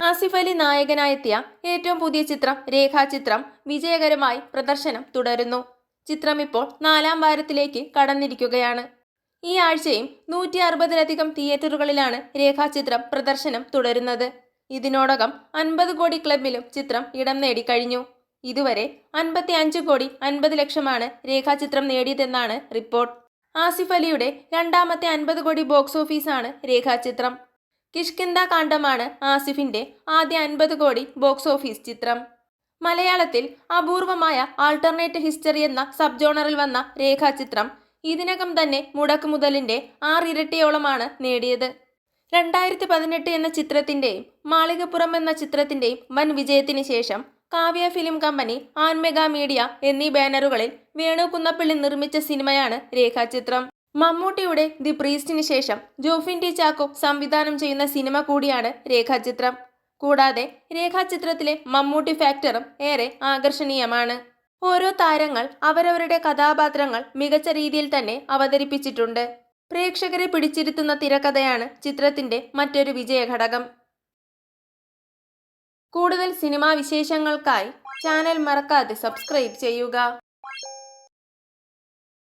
ആസിഫ് അലി നായകനായെത്തിയ ഏറ്റവും പുതിയ ചിത്രം രേഖാചിത്രം വിജയകരമായി പ്രദർശനം തുടരുന്നു. ചിത്രം ഇപ്പോൾ നാലാം വാരത്തിലേക്ക് കടന്നിരിക്കുകയാണ്. ഈ ആഴ്ചയും നൂറ്റി അറുപതിലധികം തിയേറ്ററുകളിലാണ് രേഖാചിത്രം പ്രദർശനം തുടരുന്നത്. ഇതിനോടകം അൻപത് കോടി ക്ലബിലും ചിത്രം ഇടം നേടിക്കഴിഞ്ഞു ഇതുവരെ അൻപത്തി അഞ്ച് കോടി അൻപത് ലക്ഷമാണ് രേഖാചിത്രം നേടിയതെന്നാണ് റിപ്പോർട്ട്. ആസിഫ് അലിയുടെ രണ്ടാമത്തെ അൻപത് കോടി ബോക്സ് ഓഫീസാണ് രേഖാചിത്രം. കിഷ്കിന്ദ കാണ്ഡമാണ് ആസിഫിന്റെ ആദ്യ അൻപത് കോടി ബോക്സ് ഓഫീസ് ചിത്രം. മലയാളത്തിൽ അപൂർവമായ ആൾട്ടർനേറ്റ് ഹിസ്റ്ററി എന്ന സബ് ജോണറിൽ വന്ന രേഖാചിത്രം ഇതിനകം തന്നെ മുടക്ക് മുതലിന്റെ ആറിരട്ടിയോളമാണ് നേടിയത്. രണ്ടായിരത്തി പതിനെട്ട് എന്ന ചിത്രത്തിന്റെയും മാളികപ്പുറം എന്ന ചിത്രത്തിന്റെയും വൻ വിജയത്തിന് ശേഷം Kavya film company Anmega media എന്നീ ബാനറുകളിൽ വേണു കുന്നപ്പള്ളി നിർമ്മിച്ച സിനിമയാണ് രേഖാചിത്രം. മമ്മൂട്ടിയുടെ ദി പ്രീസ്റ്റിന് ശേഷം ജോഫിൻ ചാക്കോ സംവിധാനം ചെയ്യുന്ന സിനിമ കൂടിയാണ് രേഖാചിത്രം. കൂടാതെ രേഖാചിത്രത്തിലെ മമ്മൂട്ടി ഫാക്ടറും ഏറെ ആകർഷണീയമാണ്. ഓരോ താരങ്ങൾ അവരവരുടെ കഥാപാത്രങ്ങൾ മികച്ച രീതിയിൽ തന്നെ അവതരിപ്പിച്ചിട്ടുണ്ട്. പ്രേക്ഷകരെ പിടിച്ചിരുത്തുന്ന തിരക്കഥയാണ് ചിത്രത്തിന്റെ മറ്റൊരു വിജയഘടകം. കൂടുതൽ സിനിമാ വിശേഷങ്ങൾക്കായി ചാനൽ മറക്കാതെ സബ്സ്ക്രൈബ് ചെയ്യുക.